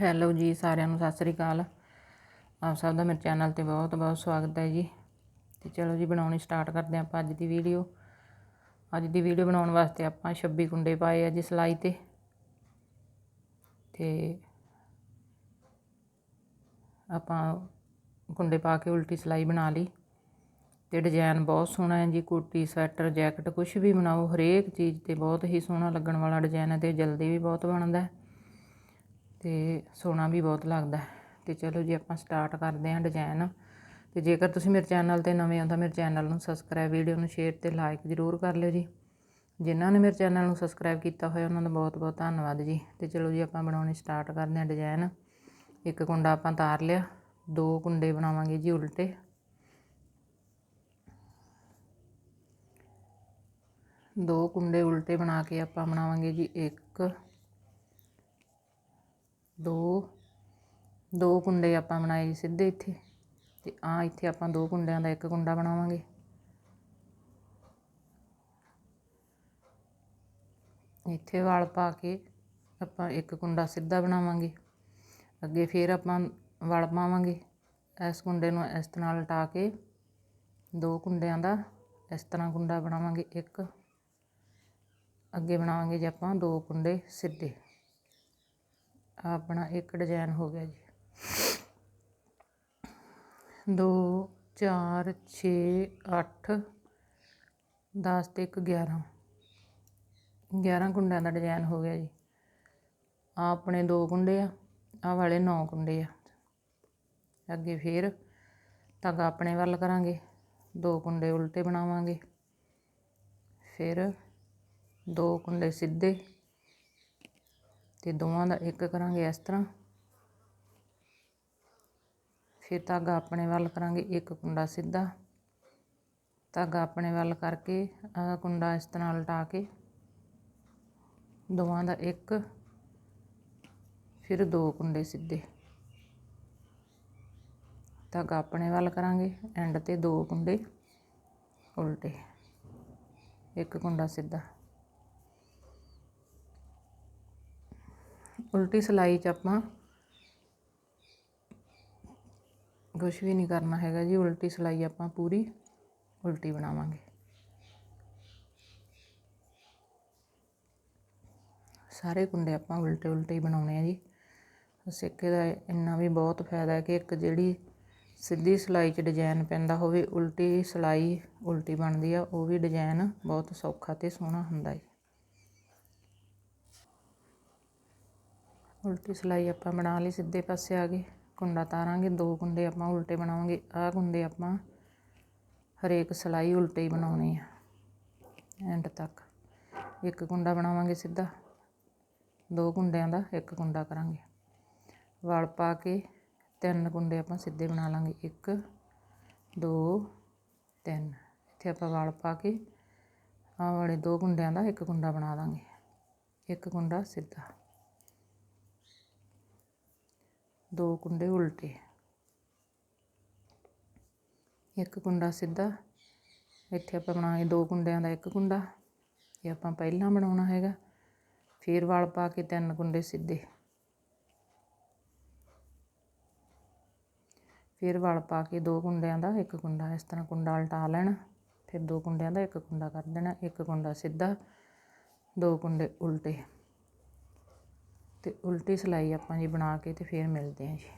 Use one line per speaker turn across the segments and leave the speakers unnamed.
Hello ਜੀ ਸਾਰਿਆਂ ਨੂੰ, ਸਤਿ ਸ੍ਰੀ ਅਕਾਲ। ਆਪ ਸਭ ਦਾ ਮੇਰੇ ਚੈਨਲ ਤੇ ਬਹੁਤ ਬਹੁਤ ਸਵਾਗਤ ਹੈ ਜੀ। ਤੇ ਚਲੋ ਜੀ, ਬਣਾਉਣੀ ਸਟਾਰਟ ਕਰਦੇ ਹਾਂ ਆਪਾਂ ਅੱਜ ਦੀ ਵੀਡੀਓ ਅੱਜ ਦੀ ਵੀਡੀਓ ਬਣਾਉਣ ਵਾਸਤੇ ਆਪਾਂ 26 ਕੁੰਡੇ ਪਾਏ ਆ ਜੀ ਸਲਾਈ ਤੇ। ਤੇ ਆਪਾਂ ਕੁੰਡੇ ਪਾ ਕੇ ਉਲਟੀ ਸਲਾਈ ਬਣਾ ਲਈ। ਤੇ ਡਿਜ਼ਾਈਨ ਬਹੁਤ ਸੋਹਣਾ ਹੈ ਜੀ, ਕੋਟੀ, ਸਵੈਟਰ, ਜੈਕਟ ਕੁਝ ਵੀ ਬਣਾਓ, ਹਰੇਕ ਚੀਜ਼ ਤੇ ਬਹੁਤ ਹੀ ਸੋਹਣਾ ਲੱਗਣ ਵਾਲਾ ਡਿਜ਼ਾਈਨ ਹੈ ਤੇ ਜਲਦੀ ਵੀ ਬਹੁਤ ਬਣਦਾ ਹੈ। ਤੇ ਸੋਹਣਾ ਵੀ ਬਹੁਤ ਲੱਗਦਾ ਹੈ। ਤੇ ਚਲੋ ਜੀ, ਆਪਾਂ ਸਟਾਰਟ ਕਰਦੇ ਹਾਂ ਡਿਜ਼ਾਈਨ ਤੇ ਜੇਕਰ ਤੁਸੀਂ ਮੇਰੇ ਚੈਨਲ ਤੇ ਨਵੇਂ ਹੋ ਤਾਂ ਮੇਰੇ ਚੈਨਲ ਨੂੰ ਸਬਸਕ੍ਰਾਈਬ ਵੀਡੀਓ ਨੂੰ ਸ਼ੇਅਰ ਤੇ ਲਾਈਕ ਜ਼ਰੂਰ ਕਰ ਲਿਓ ਜੀ। ਜਿਨ੍ਹਾਂ ਨੇ ਮੇਰੇ ਚੈਨਲ ਨੂੰ ਸਬਸਕ੍ਰਾਈਬ ਕੀਤਾ ਹੋਇਆ, ਉਹਨਾਂ ਦਾ ਬਹੁਤ ਬਹੁਤ ਧੰਨਵਾਦ ਜੀ। ਤੇ ਚਲੋ ਜੀ, ਆਪਾਂ ਬਣਾਉਣੀ ਸਟਾਰਟ ਕਰਦੇ ਹਾਂ ਡਿਜ਼ਾਈਨ ਇੱਕ ਕੁੰਡਾ ਆਪਾਂ ਤਾਰ ਲਿਆ। ਦੋ ਕੁੰਡੇ ਬਣਾਵਾਂਗੇ ਜੀ ਉਲਟੇ। ਦੋ ਕੁੰਡੇ ਉਲਟੇ ਬਣਾ ਕੇ ਆਪਾਂ ਬਣਾਵਾਂਗੇ ਜੀ ਇੱਕ। ਦੋ ਦੋ ਕੁੰਡੇ ਆਪਾਂ ਬਣਾਏ ਸਿੱਧੇ ਇੱਥੇ ਤੇ ਆ ਇੱਥੇ ਆਪਾਂ ਦੋ ਕੁੰਡਿਆਂ ਦਾ ਇੱਕ ਕੁੰਡਾ ਬਣਾਵਾਂਗੇ। ਇੱਥੇ ਵਾਲ ਪਾ ਕੇ ਆਪਾਂ ਇੱਕ ਕੁੰਡਾ ਸਿੱਧਾ ਬਣਾਵਾਂਗੇ। ਅੱਗੇ ਫੇਰ ਆਪਾਂ ਵਲ ਪਾਵਾਂਗੇ। ਇਸ ਕੁੰਡੇ ਨੂੰ ਇਸ ਤਰ੍ਹਾਂ ਲਟਾ ਕੇ ਦੋ ਕੁੰਡਿਆਂ ਦਾ ਇਸ ਤਰ੍ਹਾਂ ਕੁੰਡਾ ਬਣਾਵਾਂਗੇ ਇੱਕ। ਅੱਗੇ ਬਣਾਵਾਂਗੇ ਜੇ ਆਪਾਂ ਦੋ ਕੁੰਡੇ ਸਿੱਧੇ। ਆਪਣਾ ਇੱਕ ਡਿਜ਼ਾਈਨ ਹੋ ਗਿਆ ਜੀ। 2 4 6 8 10 ਤੇ 1 11 11 ਕੁੰਡਿਆਂ ਦਾ ਡਿਜ਼ਾਈਨ ਹੋ ਗਿਆ ਜੀ। ਆ ਆਪਣੇ ਦੋ ਕੁੰਡੇ ਆ ਆ ਵਾਲੇ 9 ਕੁੰਡੇ ਆ। ਅੱਗੇ ਫੇਰ ਧਾਗਾ ਆਪਣੇ ਵੱਲ ਕਰਾਂਗੇ, ਦੋ ਕੁੰਡੇ ਉਲਟੇ ਬਣਾਵਾਂਗੇ। ਫਿਰ ਦੋ ਕੁੰਡੇ ਸਿੱਧੇ ਤੇ ਦੋਵਾਂ ਦਾ ਇੱਕ ਕਰਾਂਗੇ ਇਸ ਤਰ੍ਹਾਂ। ਫਿਰ ਧਾਗਾ ਆਪਣੇ ਵੱਲ ਕਰਾਂਗੇ, ਇੱਕ ਕੁੰਡਾ ਸਿੱਧਾ। ਧਾਗਾ ਆਪਣੇ ਵੱਲ ਕਰਕੇ, ਆਹ ਕੁੰਡਾ ਇਸ ਤਰ੍ਹਾਂ ਉਲਟਾ ਕੇ। ਦੋਵਾਂ ਦਾ ਇੱਕ, ਫਿਰ ਦੋ ਕੁੰਡੇ ਸਿੱਧੇ। ਧਾਗਾ ਆਪਣੇ ਵੱਲ ਕਰਾਂਗੇ ਐਂਡ ਤੇ ਦੋ ਕੁੰਡੇ ਉਲਟੇ। ਇੱਕ ਕੁੰਡਾ ਸਿੱਧਾ। ਉਲਟੀ ਸਿਲਾਈ 'ਚ ਆਪਾਂ ਕੁਛ ਵੀ ਨਹੀਂ ਕਰਨਾ ਹੈਗਾ ਜੀ, ਉਲਟੀ ਸਿਲਾਈ ਆਪਾਂ ਪੂਰੀ ਉਲਟੀ ਬਣਾਵਾਂਗੇ। ਸਾਰੇ ਕੁੰਡੇ ਆਪਾਂ ਉਲਟੇ ਉਲਟੇ ਹੀ ਬਣਾਉਣੇ ਆ ਜੀ। ਸਿੱਕੇ ਦਾ ਇੰਨਾ ਵੀ ਬਹੁਤ ਫਾਇਦਾ ਹੈ ਕਿ ਇੱਕ ਜਿਹੜੀ ਸਿੱਧੀ ਸਿਲਾਈ 'ਚ ਡਿਜ਼ਾਈਨ ਪੈਂਦਾ ਹੋਵੇ, ਉਲਟੀ ਸਿਲਾਈ ਉਲਟੀ ਬਣਦੀ ਆ, ਉਹ ਵੀ ਡਿਜ਼ਾਈਨ ਬਹੁਤ ਸੌਖਾ ਤੇ ਸੋਹਣਾ ਹੁੰਦਾ ਹੈ। ਉਲਟੀ ਸਿਲਾਈ ਆਪਾਂ ਬਣਾ ਲਈ ਸਿੱਧੇ ਪਾਸੇ ਆ ਗਏ ਕੁੰਡਾ ਤਾਰਾਂਗੇ, ਦੋ ਕੁੰਡੇ ਆਪਾਂ ਉਲਟੇ ਬਣਾਵਾਂਗੇ, ਆਹ ਕੁੰਡੇ ਆਪਾਂ ਹਰੇਕ ਸਿਲਾਈ ਉਲਟੇ ਹੀ ਬਣਾਉਣੇ ਆ, ਐਂਡ ਤੱਕ। ਇੱਕ ਕੁੰਡਾ ਬਣਾਵਾਂਗੇ ਸਿੱਧਾ, ਦੋ ਕੁੰਡਿਆਂ ਦਾ ਇੱਕ ਕੁੰਡਾ ਕਰਾਂਗੇ। ਵਲ ਪਾ ਕੇ ਤਿੰਨ ਕੁੰਡੇ ਆਪਾਂ ਸਿੱਧੇ ਬਣਾ ਲਾਂਗੇ, ਇੱਕ, ਦੋ, ਤਿੰਨ। ਇੱਥੇ ਆਪਾਂ ਵਲ ਪਾ ਕੇ ਆਹ ਵਾਲੇ ਦੋ ਕੁੰਡਿਆਂ ਦਾ ਇੱਕ ਕੁੰਡਾ ਬਣਾ ਦਾਂਗੇ ਇੱਕ ਕੁੰਡਾ ਸਿੱਧਾ। ਦੋ ਕੁੰਡੇ ਉਲਟੇ। ਇੱਕ ਕੁੰਡਾ ਸਿੱਧਾ, ਇੱਥੇ ਆਪਾਂ ਬਣਾਏ ਦੋ ਕੁੰਡਿਆਂ ਦਾ ਇੱਕ ਕੁੰਡਾ, ਇਹ ਆਪਾਂ ਪਹਿਲਾਂ ਬਣਾਉਣਾ ਹੈਗਾ। ਫਿਰ ਵਲ ਪਾ ਕੇ ਤਿੰਨ ਕੁੰਡੇ ਸਿੱਧੇ। ਫਿਰ ਵਲ ਪਾ ਕੇ ਦੋ ਕੁੰਡਿਆਂ ਦਾ ਇੱਕ ਕੁੰਡਾ, ਇਸ ਤਰ੍ਹਾਂ ਕੁੰਡਾ ਉਲਟਾ ਲੈਣਾ, ਫਿਰ ਦੋ ਕੁੰਡਿਆਂ ਦਾ ਇੱਕ ਕੁੰਡਾ ਕਰ ਦੇਣਾ, ਇੱਕ ਕੁੰਡਾ ਸਿੱਧਾ, ਦੋ ਕੁੰਡੇ ਉਲਟੇ। ਤੇ ਉਲਟੀ ਸਿਲਾਈ ਆਪਾਂ ਜੀ ਬਣਾ ਕੇ ਤੇ ਫਿਰ ਮਿਲਦੇ ਹਾਂ ਜੀ।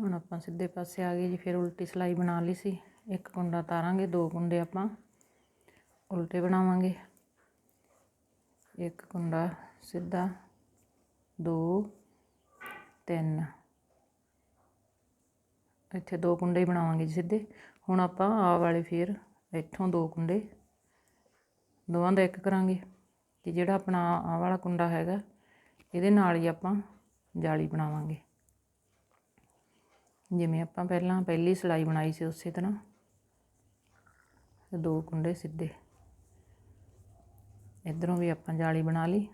ਹੁਣ ਆਪਾਂ ਸਿੱਧੇ ਪਾਸੇ ਆ ਗਏ ਜੀ, ਫਿਰ ਉਲਟੀ ਸਿਲਾਈ ਬਣਾ ਲਈ ਸੀ। ਇੱਕ ਕੁੰਡਾ ਤਾਰਾਂਗੇ, ਦੋ ਕੁੰਡੇ ਆਪਾਂ ਉਲਟੇ ਬਣਾਵਾਂਗੇ। ਇੱਕ ਕੁੰਡਾ ਸਿੱਧਾ, ਦੋ, ਤਿੰਨ। ਇੱਥੇ ਦੋ ਕੁੰਡੇ ਹੀ ਬਣਾਵਾਂਗੇ ਜੀ ਸਿੱਧੇ। ਹੁਣ ਆਪਾਂ ਆ ਵਾਲੇ ਫਿਰ ਇੱਥੋਂ ਦੋ ਕੁੰਡੇ, ਦੋਵਾਂ ਦਾ ਇੱਕ ਕਰਾਂਗੇ। ਕਿ ਜਿਹੜਾ ਆਪਣਾ ਆਹ ਵਾਲਾ ਕੁੰਡਾ ਹੈਗਾ, ਇਹਦੇ ਨਾਲ ਹੀ ਆਪਾਂ ਜਾਲੀ ਬਣਾਵਾਂਗੇ। ਜਿਵੇਂ ਆਪਾਂ ਪਹਿਲਾਂ ਪਹਿਲੀ ਸਲਾਈ ਬਣਾਈ ਸੀ ਉਸੇ ਤਰ੍ਹਾਂ ਦੋ ਕੁੰਡੇ ਸਿੱਧੇ। ਇਧਰੋਂ ਵੀ ਆਪਾਂ ਜਾਲੀ ਬਣਾ ਲਈ।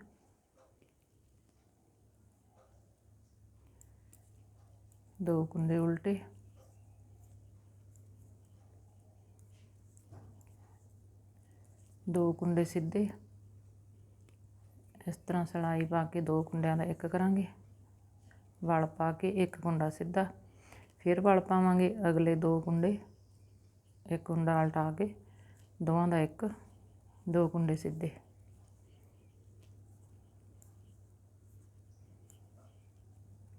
ਦੋ ਕੁੰਡੇ ਉਲਟੇ। ਦੋ ਕੁੰਡੇ ਸਿੱਧੇ। ਇਸ ਤਰ੍ਹਾਂ ਸਿਲਾਈ ਪਾ ਕੇ ਦੋ ਕੁੰਡਿਆਂ ਦਾ ਇੱਕ ਕਰਾਂਗੇ। ਵਲ ਪਾ ਕੇ ਇੱਕ ਕੁੰਡਾ ਸਿੱਧਾ, ਫਿਰ ਵਲ ਪਾਵਾਂਗੇ ਅਗਲੇ ਦੋ ਕੁੰਡੇ। ਇੱਕ ਕੁੰਡਾ ਉਲਟਾ ਕੇ ਦੋਵਾਂ ਦਾ ਇੱਕ, ਦੋ ਕੁੰਡੇ ਸਿੱਧੇ।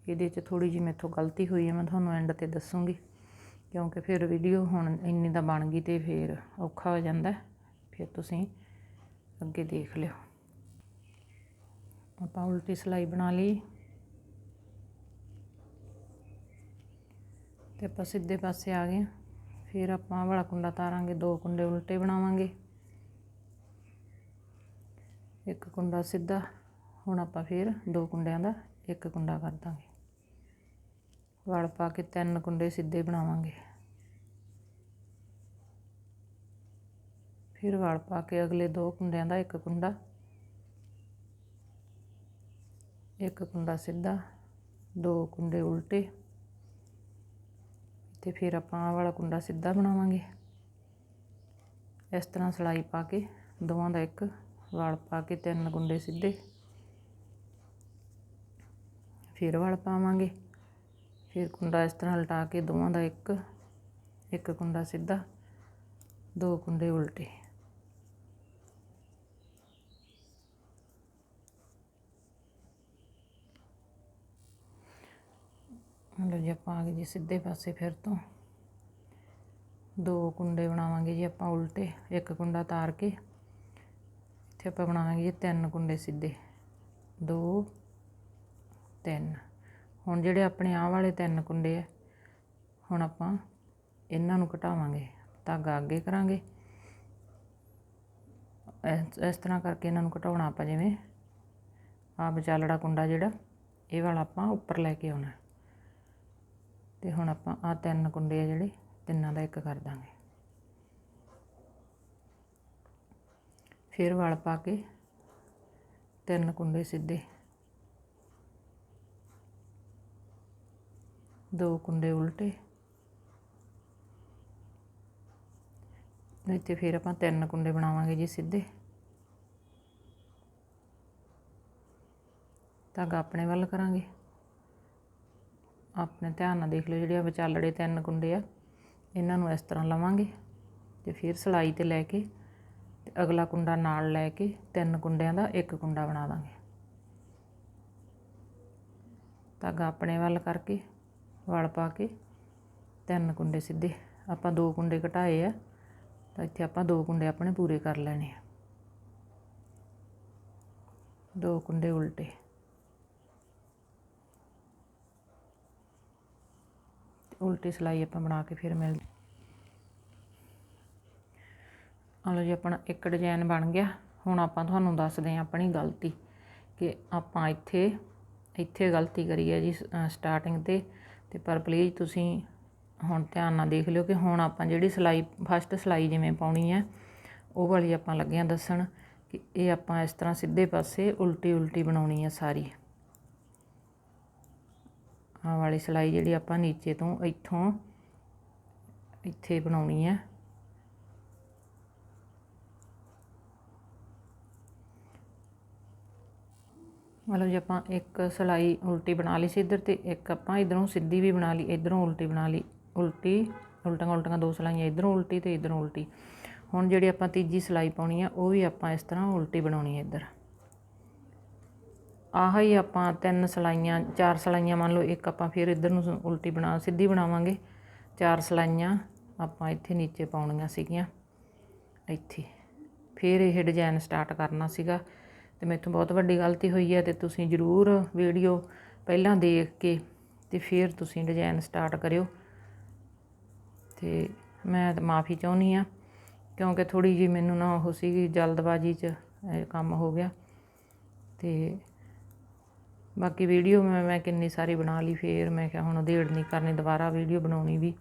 ਇਹਦੇ 'ਚ ਥੋੜੀ ਜਿਹੀ ਮੇਥੋਂ ਗਲਤੀ ਹੋਈ ਹੈ, ਮੈਂ ਤੁਹਾਨੂੰ ਐਂਡ ਤੇ ਦੱਸੂਗੀ, ਕਿਉਂਕਿ ਫਿਰ ਵੀਡੀਓ ਹੁਣ ਇੰਨੀ ਦਾ ਬਣ ਗਈ ਤੇ ਫਿਰ ਔਖਾ ਹੋ ਜਾਂਦਾ, ਫਿਰ ਤੁਸੀਂ ਅੱਗੇ ਦੇਖ ਲਿਓ। ਆਪਾਂ ਉਲਟੀ ਸਿਲਾਈ ਬਣਾ ਲਈ। ਤੇ ਆਪਾਂ ਸਿੱਧੇ ਪਾਸੇ ਆ ਗਏ। ਫਿਰ ਆਪਾਂ ਵਾਲਾ ਕੁੰਡਾ ਤਾਰਾਂਗੇ, ਦੋ ਕੁੰਡੇ ਉਲਟੇ ਬਣਾਵਾਂਗੇ। ਇੱਕ ਕੁੰਡਾ ਸਿੱਧਾ, ਹੁਣ ਆਪਾਂ ਫਿਰ ਦੋ ਕੁੰਡਿਆਂ ਦਾ ਇੱਕ ਕੁੰਡਾ ਕਰ ਦਾਂਗੇ। ਵਲ ਪਾ ਕੇ ਤਿੰਨ ਕੁੰਡੇ ਸਿੱਧੇ ਬਣਾਵਾਂਗੇ। ਫਿਰ ਵਲ ਪਾ ਕੇ ਅਗਲੇ ਦੋ ਕੁੰਡਿਆਂ ਦਾ ਇੱਕ ਕੁੰਡਾ ਇੱਕ ਕੁੰਡਾ ਸਿੱਧਾ, ਦੋ ਕੁੰਡੇ ਉਲਟੇ ਤੇ ਫਿਰ ਆਪਾਂ ਆਹ ਵਾਲਾ ਕੁੰਡਾ ਸਿੱਧਾ ਬਣਾਵਾਂਗੇ। ਇਸ ਤਰ੍ਹਾਂ ਸਿਲਾਈ ਪਾ ਕੇ, ਦੋਵਾਂ ਦਾ ਇੱਕ ਵਾਲ ਪਾ ਕੇ ਤਿੰਨ ਕੁੰਡੇ ਸਿੱਧੇ, ਫਿਰ ਵਲ ਪਾਵਾਂਗੇ। ਫਿਰ ਕੁੰਡਾ ਇਸ ਤਰ੍ਹਾਂ ਲਟਾ ਕੇ ਦੋਵਾਂ ਦਾ ਇੱਕ ਇੱਕ ਕੁੰਡਾ ਸਿੱਧਾ, ਦੋ ਕੁੰਡੇ ਉਲਟੇ। ਲਓ ਜੀ ਆਪਾਂ ਆ ਗਏ ਜੀ ਸਿੱਧੇ ਪਾਸੇ ਫਿਰ ਤੋਂ। ਦੋ ਕੁੰਡੇ ਬਣਾਵਾਂਗੇ ਜੀ ਆਪਾਂ ਉਲਟੇ, ਇੱਕ ਕੁੰਡਾ ਤਾਰ ਕੇ। ਇੱਥੇ ਆਪਾਂ ਬਣਾਵਾਂਗੇ ਜੀ ਤਿੰਨ ਕੁੰਡੇ ਸਿੱਧੇ। ਦੋ, ਤਿੰਨ। ਹੁਣ ਜਿਹੜੇ ਆਪਣੇ ਆਹ ਵਾਲੇ ਤਿੰਨ ਕੁੰਡੇ ਆ, ਹੁਣ ਆਪਾਂ ਇਹਨਾਂ ਨੂੰ ਘਟਾਵਾਂਗੇ ਧਾਗਾ ਅੱਗੇ ਕਰਾਂਗੇ। ਇਸ ਇਸ ਤਰ੍ਹਾਂ ਕਰਕੇ ਇਹਨਾਂ ਨੂੰ ਘਟਾਉਣਾ ਆਪਾਂ ਜਿਵੇਂ ਆ ਵਿਚਾਲੜਾ ਕੁੰਡਾ ਜਿਹੜਾ, ਇਹ ਵਾਲਾ ਆਪਾਂ ਉੱਪਰ ਲੈ ਕੇ ਆਉਣਾ। ਤੇ ਹੁਣ ਆਪਾਂ ਆ ਤਿੰਨ ਕੁੰਡੇ ਆ ਜਿਹੜੇ, ਤਿੰਨਾਂ ਦਾ ਇੱਕ ਕਰ ਦਾਂਗੇ। ਫਿਰ ਵਲ ਪਾ ਕੇ ਤਿੰਨ ਕੁੰਡੇ ਸਿੱਧੇ। ਦੋ ਕੁੰਡੇ ਉਲਟੇ। ਇੱਥੇ ਫਿਰ ਆਪਾਂ ਤਿੰਨ ਕੁੰਡੇ ਬਣਾਵਾਂਗੇ ਜੀ ਸਿੱਧੇ। ਧਾਗਾ ਆਪਣੇ ਵੱਲ ਕਰਾਂਗੇ। ਆਪਣੇ ਧਿਆਨ ਨਾਲ ਦੇਖ ਲਓ ਜਿਹੜੇ ਆ ਵਿਚਾਲੜੇ ਤਿੰਨ ਕੁੰਡੇ ਆ, ਇਹਨਾਂ ਨੂੰ ਇਸ ਤਰ੍ਹਾਂ ਲਵਾਂਗੇ ਤੇ ਫਿਰ ਸਿਲਾਈ ਤੇ ਲੈ ਕੇ ਤੇ ਅਗਲਾ ਕੁੰਡਾ ਨਾਲ ਲੈ ਕੇ ਤਿੰਨ ਕੁੰਡਿਆਂ ਦਾ ਇੱਕ ਕੁੰਡਾ ਬਣਾ ਦਾਂਗੇ। ਧਾਗਾ ਆਪਣੇ ਵੱਲ ਕਰਕੇ ਵਲ ਪਾ ਕੇ ਤਿੰਨ ਕੁੰਡੇ ਸਿੱਧੇ, ਆਪਾਂ ਦੋ ਕੁੰਡੇ ਘਟਾਏ ਆ, ਤਾਂ ਇੱਥੇ ਆਪਾਂ ਦੋ ਕੁੰਡੇ ਆਪਣੇ ਪੂਰੇ ਕਰ ਲੈਣੇ ਆ। ਦੋ ਕੁੰਡੇ ਉਲਟੇ। ਉਲਟੀ ਸਿਲਾਈ ਆਪਾਂ ਬਣਾ ਕੇ ਫਿਰ ਮਿਲ ਆ ਲਓ ਜੀ, ਆਪਣਾ ਇੱਕ ਡਿਜ਼ਾਈਨ ਬਣ ਗਿਆ। ਹੁਣ ਆਪਾਂ ਤੁਹਾਨੂੰ ਦੱਸਦੇ ਹਾਂ ਆਪਣੀ ਗਲਤੀ ਕਿ ਆਪਾਂ ਇੱਥੇ ਇੱਥੇ ਗਲਤੀ ਕਰੀ ਹੈ ਜੀ ਸਟਾਰਟਿੰਗ ਤੇ। ਤੇ ਪਰ ਪਲੀਜ਼ ਤੁਸੀਂ ਹੁਣ ਧਿਆਨ ਨਾਲ ਦੇਖ ਲਿਓ ਕਿ ਹੁਣ ਆਪਾਂ ਜਿਹੜੀ ਸਿਲਾਈ ਫਸਟ ਸਿਲਾਈ ਜਿਵੇਂ ਪਾਉਣੀ ਹੈ, ਉਹ ਵਾਲੀ ਆਪਾਂ ਲੱਗਿਆ ਦੱਸਣ ਕਿ ਇਹ ਆਪਾਂ ਇਸ ਤਰ੍ਹਾਂ ਸਿੱਧੇ ਪਾਸੇ ਉਲਟੀ ਉਲਟੀ ਬਣਾਉਣੀ ਹੈ ਸਾਰੀ। ਆਹ ਵਾਲੀ ਸਿਲਾਈ ਜਿਹੜੀ ਆਪਾਂ ਨੀਚੇ ਤੋਂ ਇੱਥੋਂ ਇੱਥੇ ਬਣਾਉਣੀ ਹੈ। ਮਤਲਬ ਜੇ ਆਪਾਂ ਇੱਕ ਸਿਲਾਈ ਉਲਟੀ ਬਣਾ ਲਈ ਸੀ ਇੱਧਰ ਤੇ ਇੱਕ ਆਪਾਂ ਇਧਰੋਂ ਸਿੱਧੀ ਵੀ ਬਣਾ ਲਈ, ਇਧਰੋਂ ਉਲਟੀ ਬਣਾ ਲਈ। ਉਲਟੀ ਉਲਟਾਂ ਉਲਟਾਂ ਦੋ ਸਿਲਾਈਆਂ, ਇਧਰੋਂ ਉਲਟੀ ਤੇ ਇਧਰੋਂ ਉਲਟੀ। ਹੁਣ ਜਿਹੜੀ ਆਪਾਂ ਤੀਜੀ ਸਿਲਾਈ ਪਾਉਣੀ ਆ, ਉਹ ਵੀ ਆਪਾਂ ਇਸ ਤਰ੍ਹਾਂ ਉਲਟੀ ਬਣਾਉਣੀ ਹੈ ਇੱਧਰ। ਆਹ ਹੀ ਆਪਾਂ ਤਿੰਨ ਸਿਲਾਈਆਂ, ਚਾਰ ਸਿਲਾਈਆਂ ਮੰਨ ਲਓ, ਇੱਕ ਆਪਾਂ ਫਿਰ ਇੱਧਰ ਨੂੰ ਉਲਟੀ ਬਣਾ, ਸਿੱਧੀ ਬਣਾਵਾਂਗੇ। ਚਾਰ ਸਿਲਾਈਆਂ ਆਪਾਂ ਇੱਥੇ ਨੀਚੇ ਪਾਉਣੀਆਂ ਸੀਗੀਆਂ। ਇੱਥੇ। ਫਿਰ ਇਹ ਡਿਜ਼ਾਈਨ ਸਟਾਰਟ ਕਰਨਾ ਸੀਗਾ। ਤੇ ਮੈਥੋਂ ਬਹੁਤ ਵੱਡੀ ਗਲਤੀ ਹੋਈ ਹੈ ਤੇ ਤੁਸੀਂ ਜ਼ਰੂਰ ਵੀਡੀਓ ਪਹਿਲਾਂ ਦੇਖ ਕੇ ਤੇ ਫਿਰ ਤੁਸੀਂ ਡਿਜ਼ਾਈਨ ਸਟਾਰਟ ਕਰਿਓ। ਤੇ ਮੈਂ ਮਾਫੀ ਚਾਹੁੰਦੀ ਆ ਕਿਉਂਕਿ ਥੋੜੀ ਜੀ ਮੈਨੂੰ ਨਾ ਉਹ ਸੀਗੀ ਜਲਦਬਾਜ਼ੀ 'ਚ ਕੰਮ ਹੋ ਗਿਆ। ਤੇ ਬਾਕੀ ਵੀਡੀਓ ਮੈਂ ਮੈਂ ਕਿੰਨੀ ਸਾਰੀ ਬਣਾ ਲਈ ਫੇਰ ਮੈਂ ਕਿਹਾ ਹੁਣ ਉਧੇੜ ਨਹੀਂ ਕਰਨੀ ਦੁਬਾਰਾ ਵੀਡੀਓ ਬਣਾਉਣੀ ਵੀ।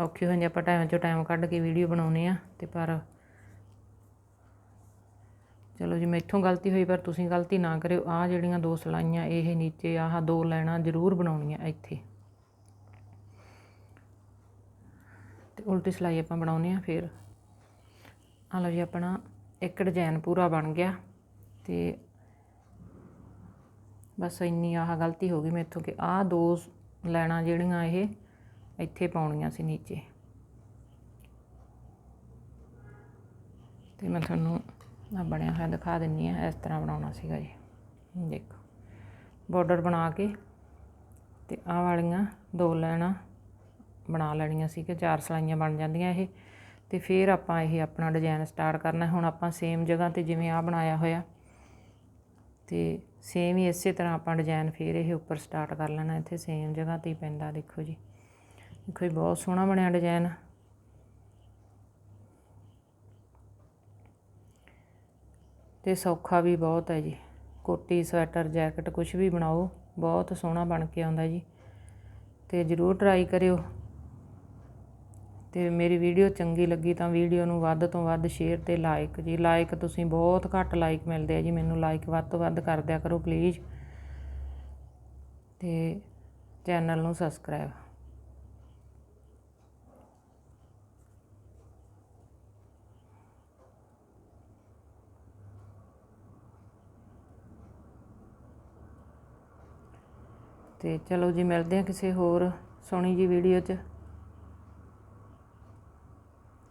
ਔਖੀ ਹੋ ਜਾਂਦੀ ਆਪਾਂ ਟਾਈਮ 'ਚੋਂ ਟਾਈਮ ਕੱਢ ਕੇ ਵੀਡੀਓ ਬਣਾਉਨੇ ਆ ਤੇ ਪਰ ਚਲੋ ਜੀ, ਮੈਥੋਂ ਗਲਤੀ ਹੋਈ ਪਰ ਤੁਸੀਂ ਗਲਤੀ ਨਾ ਕਰਿਓ। ਆ ਜਿਹੜੀਆਂ ਦੋ ਸਲਾਈਆਂ, ਇਹ ਨੀਚੇ, ਆਹ ਦੋ ਲੈਣਾ ਜ਼ਰੂਰ ਬਣਾਉਣੀਆਂ ਇੱਥੇ। ਤੇ ਉਲਟੀ ਸਲਾਈ ਆਪਾਂ ਬਣਾਉਨੇ ਆ ਫਿਰ। ਆ ਲਓ ਜੀ, ਆਪਣਾ ਇੱਕ ਡਿਜ਼ਾਈਨ ਪੂਰਾ ਬਣ ਗਿਆ ਤੇ ਬਸ ਇੰਨੀ ਆਹ ਗਲਤੀ ਹੋ ਗਈ ਮੇਥੋਂ ਕਿ ਆਹ ਦੋ ਲੈਣਾ ਜਿਹੜੀਆਂ ਇਹ, ਇੱਥੇ ਪਾਉਣੀਆਂ ਸੀ ਨੀਚੇ। ਤੇ ਮੈਂ ਤੁਹਾਨੂੰ ਆ ਬਣਿਆ ਹੋਇਆ ਦਿਖਾ ਦਿੰਨੀ ਆ, ਇਸ ਤਰ੍ਹਾਂ ਬਣਾਉਣਾ ਸੀਗਾ ਜੀ। ਦੇਖੋ ਬਾਰਡਰ ਬਣਾ ਕੇ ਤੇ ਆਹ ਵਾਲੀਆਂ ਦੋ ਲੈਣਾ ਬਣਾ ਲੈਣੀਆਂ ਸੀ ਕਿ ਚਾਰ ਸਲਾਈਆਂ ਬਣ ਜਾਂਦੀਆਂ ਇਹ। ਤੇ ਫਿਰ ਆਪਾਂ ਇਹ ਆਪਣਾ ਡਿਜ਼ਾਈਨ ਸਟਾਰਟ ਕਰਨਾ, ਹੁਣ ਆਪਾਂ ਸੇਮ ਜਗ੍ਹਾ ਤੇ ਜਿਵੇਂ ਆ ਬਣਾਇਆ ਹੋਇਆ। ਤੇ ਸੇਮ ਹੀ ਇਸੇ ਤਰ੍ਹਾਂ ਆਪਾਂ ਡਿਜ਼ਾਈਨ ਫਿਰ ਇਹ ਉੱਪਰ ਸਟਾਰਟ ਕਰ ਲੈਣਾ, ਇੱਥੇ ਸੇਮ ਜਗ੍ਹਾ ਤੇ ਹੀ ਪੈਂਦਾ, ਦੇਖੋ ਜੀ। ਦੇਖੋ ਜੀ, ਬਹੁਤ ਸੋਹਣਾ ਬਣਿਆ ਡਿਜ਼ਾਈਨ ਤੇ ਸੌਖਾ ਵੀ ਬਹੁਤ ਹੈ ਜੀ। ਕੋਟੀ, ਸਵੈਟਰ, ਜੈਕਟ ਕੁਝ ਵੀ ਬਣਾਓ, ਬਹੁਤ ਸੋਹਣਾ ਬਣ ਕੇ ਆਉਂਦਾ ਜੀ। ਤੇ ਜਰੂਰ ਟਰਾਈ ਕਰਿਓ। ਅਤੇ ਮੇਰੀ ਵੀਡੀਓ ਚੰਗੀ ਲੱਗੀ ਤਾਂ ਵੀਡੀਓ ਨੂੰ ਵੱਧ ਤੋਂ ਵੱਧ ਸ਼ੇਅਰ ਅਤੇ ਲਾਈਕ ਜੀ। ਲਾਈਕ ਤੁਸੀਂ ਬਹੁਤ ਘੱਟ ਲਾਈਕ ਮਿਲਦੇ ਆ ਜੀ। ਮੈਨੂੰ ਲਾਈਕ ਵੱਧ ਤੋਂ ਵੱਧ ਕਰ ਦਿਆ ਕਰੋ ਪਲੀਜ਼ ਅਤੇ ਚੈਨਲ ਨੂੰ ਸਬਸਕ੍ਰਾਈਬ ਤੇ ਚਲੋ ਜੀ, ਮਿਲਦੇ ਆ ਕਿਸੇ ਹੋਰ ਸੋਹਣੀ ਜੀ ਵੀਡੀਓ 'ਚ।